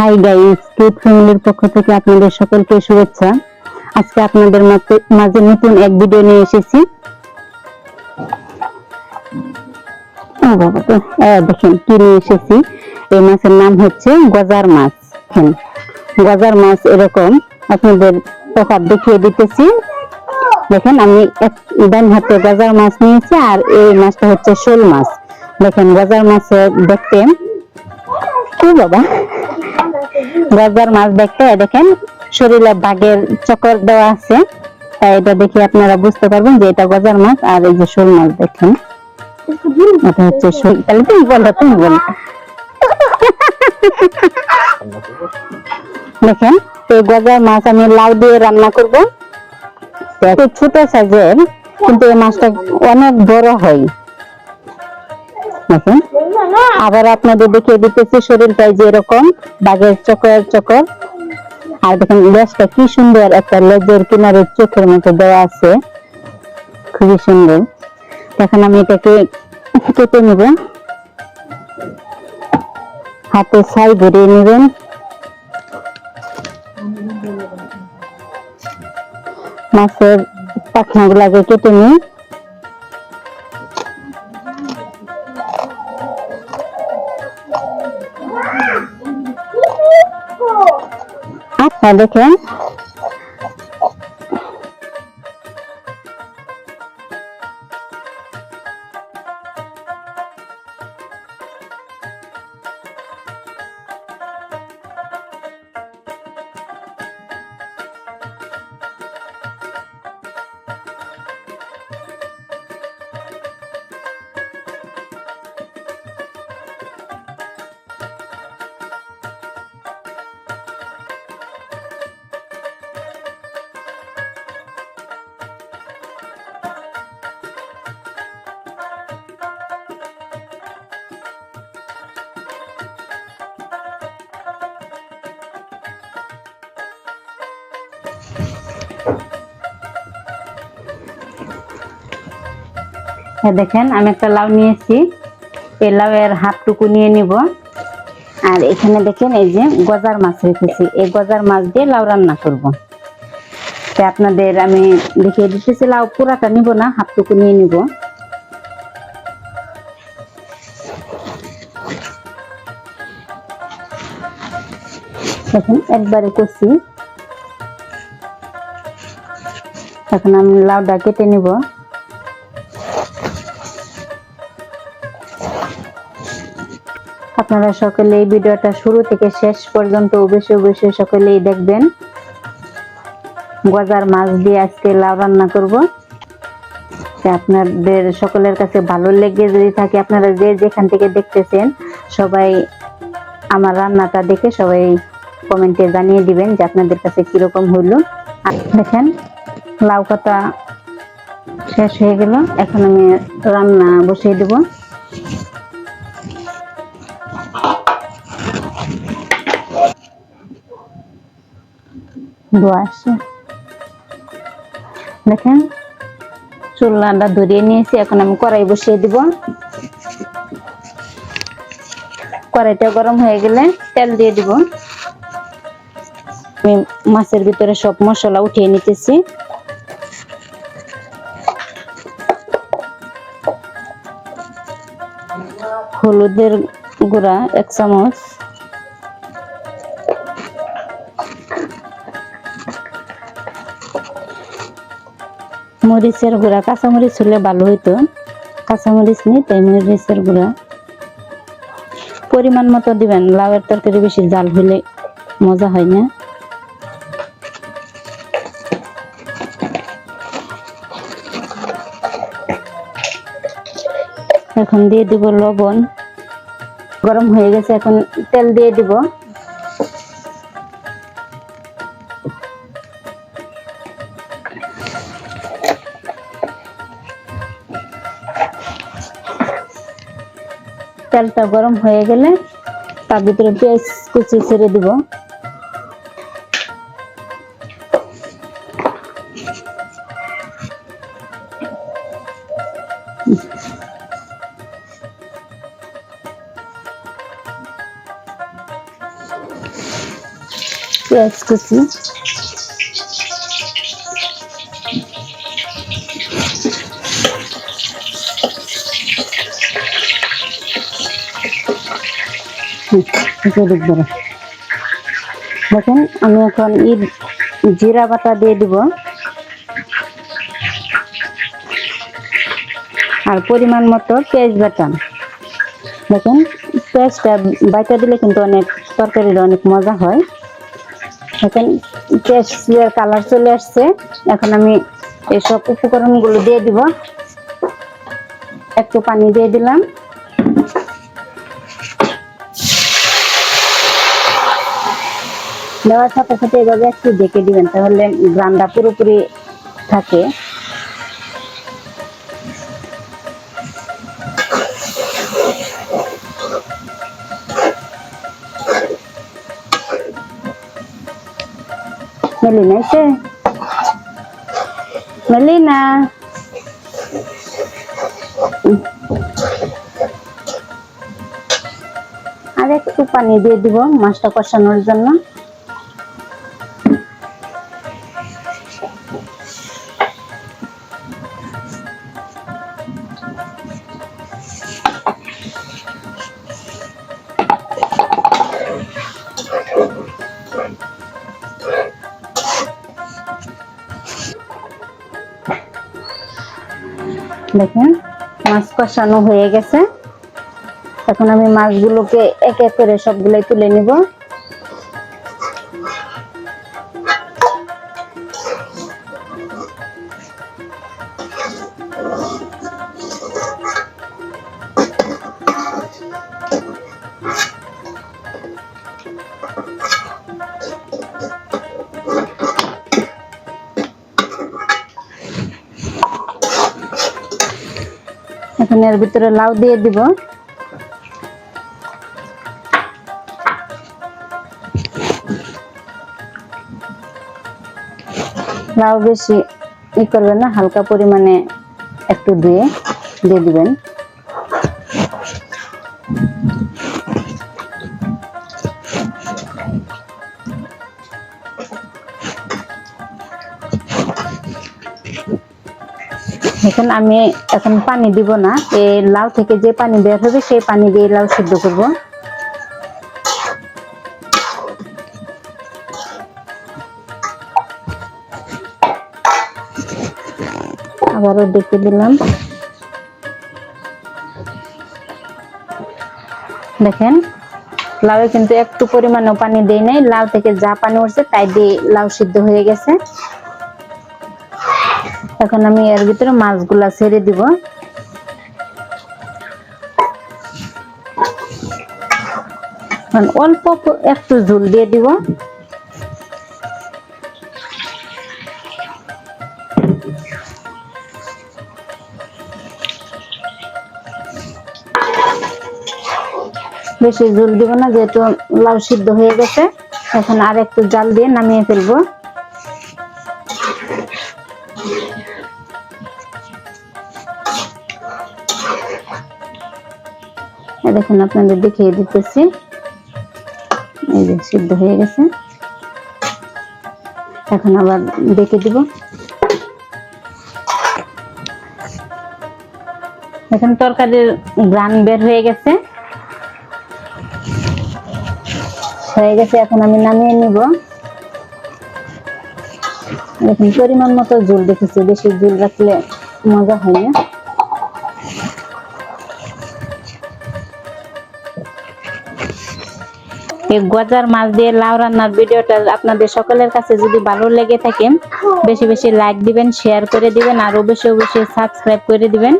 Hi guys kid ফ্যামিলির পক্ষ থেকে আপনাদের সকলকে শুভেচ্ছা। আজকে আপনাদের মাঝে- নতুন এক ভিডিও নিয়ে এসেছি। ও বাবা তো, দেখেন কি নিয়ে এসেছি। এই মাছের নাম হচ্ছে গজার মাছ। দেখেন, গজার মাছ এরকম। আপনাদের তফাৎ দেখিয়ে দিতেছি। দেখেন আমি এক ডান হাতে গজার মাছ নিয়েছি আর এই মাছটা হচ্ছে শোল মাছ। দেখেন গজার মাছের দেখতে। কি বাবা। গজার মাছ দেখতে দেখেন, শরীরে বাঘের চক্কর দেওয়া আছে। তাই এটা দেখে আপনারা বুঝতে পারবেন যে এটা গজার মাছ আর এই যে শোল মাছ দেখেন। এটা হচ্ছে শোল, তাহলে তুমি বলো তুমি বলো। দেখেন, এই গজার মাছ আমি লাউ দিয়ে রান্না করব। তো ছোট সাইজের, কিন্তু এই মাছটা অনেক বড় হয়। দেখেন আবার আপনাদের দেখিয়ে দিতেছি শরীরটা যে এরকম বাঘের চকর চকর আর দেখেন লেজটা কি সুন্দর, একটা লেজের কিনারে চোখের মতো দেওয়া আছে। খুবই সুন্দর। এখন আমি এটাকে কেটে নিব। হাতে ছাই ভরিয়ে নেবেন। মাছের পাখনা গুলাকে কেটে নিই। আচ্ছা দেখেন দেখেন, আমি একটা লাউ নিয়েছি। এই লাউয়ের হাফটুকু নিয়ে নিব। আর এখানে দেখেন, এই যে গজার মাছ রেখেছি। এই গজার মাছ দিয়ে লাউ রান্না করব। তো আপনাদের আমি দেখিয়ে দিতেছি, লাউ পুরাটা নিব না হাফটুকু নিয়ে নিব। দেখেন, একবারে কষি। এখন আমি লাউটা কেটে নিব। আপনারা সকলে এই ভিডিওটা শুরু থেকে শেষ পর্যন্ত অবশ্যই অবশ্যই সকলেই দেখবেন। গজার মাছ দিয়ে আজকে লাউ রান্না করব। আপনাদের সকলের কাছে ভালো লেগে যদি থাকে, আপনারা যে যেখান থেকে দেখতেছেন, সবাই আমার রান্নাটা দেখে সবাই কমেন্টে জানিয়ে দিবেন যে আপনাদের কাছে কীরকম হইল। দেখেন, লাউ কথা শেষ হয়ে গেল। এখন আমি রান্না বসিয়ে দেবো। ধোয়া দেখেন চুলাটা ধরিয়ে নিয়েছি, এখন আমি কড়াই বসিয়ে দিব। কড়াইটা গরম হয়ে গেলে তেল দিয়ে দিব। আমি মাছের ভিতরে সব মশলা উঠিয়ে নিতেছি। হলুদের গুঁড়া এক চামচ। মরিচের গুঁড়া, কাঁচামরিচ হলে ভালো হইতো। কাঁচামরিচ নেই তাই মরিচের গুঁড়া। পরিমাণ মতো দিবেন, লাউয়ের তরকারি বেশি জাল হলে মজা হয় না। এখন দিয়ে দিব লবণ। গরম হয়ে গেছে, এখন তেল দিয়ে দিব। তেলটা গরম হয়ে গেলে তার ভিতরে পেঁয়াজ কুচি ছেড়ে দিব। পেঁয়াজ কুচি। দেখেন, আমি এখন ঈদ জিরা বাটা দিয়ে দিব। আর পরিমাণ মতো পেঁয়াজ বাটা। দেখেন, পেঁয়াজটা বাটা দিলে কিন্তু অনেক তরকারির অনেক মজা হয়। দেখেন পেঁয়াজের কালার চলে আসছে। এখন আমি এসব উপকরণগুলো দিয়ে দিব। একটু পানি দিয়ে দিলাম। দেওয়ার সাথে সাথে এভাবে একটু ঢেকে দিবেন, তাহলে গ্রামটা পুরোপুরি থাকে। আর একটু পানি দিয়ে দিব মাছটা কষানোর জন্য। দেখেন মাছ কষানো হয়ে গেছে। এখন আমি মাছগুলোকে এক এক করে সবগুলোই তুলে নিব। এখন এর ভিতরে লাউ দিয়ে দিব। লাউ বেশি ই করবেন না, হালকা পরিমাণে একটু দিয়ে দিয়ে দিবেন। এখন আমি এখন পানি দিব না। এই লাউ থেকে যে পানি বের হবে, সেই পানি দিয়ে লাউ সিদ্ধ করব। আবারও দেখে দিলাম। দেখেন লাউ কিন্তু একটু পরিমাণেও পানি দেই নাই। লাউ থেকে যা পানি উঠছে, তাই দিয়ে লাউ সিদ্ধ হয়ে গেছে। এখন আমি এর ভিতরে মাছগুলা ছেড়ে দিব। অল্প একটু ঝুল দিয়ে দিব। বেশি ঝুল দিব না, যেহেতু লাউ সিদ্ধ হয়ে গেছে, এখন আর একটু জাল দিয়ে নামিয়ে ফেলব। দেখুন আপনাদের দেখিয়ে দিতেছি। এই যে সিদ্ধ হয়ে গেছে। এখন আবার দেখে দিব। এখন তরকারির গ্রান বের হয়ে গেছে। হয়ে গেছে, এখন আমি নামিয়ে নিব। দেখুন, পরিমাণ মতো ঝোল দেখেছি, বেশি ঝোল রাখলে মজা হয় না। এই গজার মাছ দিয়ে লাউ রান্নার ভিডিওটা আপনাদের সকলের কাছে যদি ভালো লেগে থাকে, বেশি বেশি লাইক দিবেন শেয়ার করে দিবেন, আর অবশ্যই অবশ্যই সাবস্ক্রাইব করে দিবেন।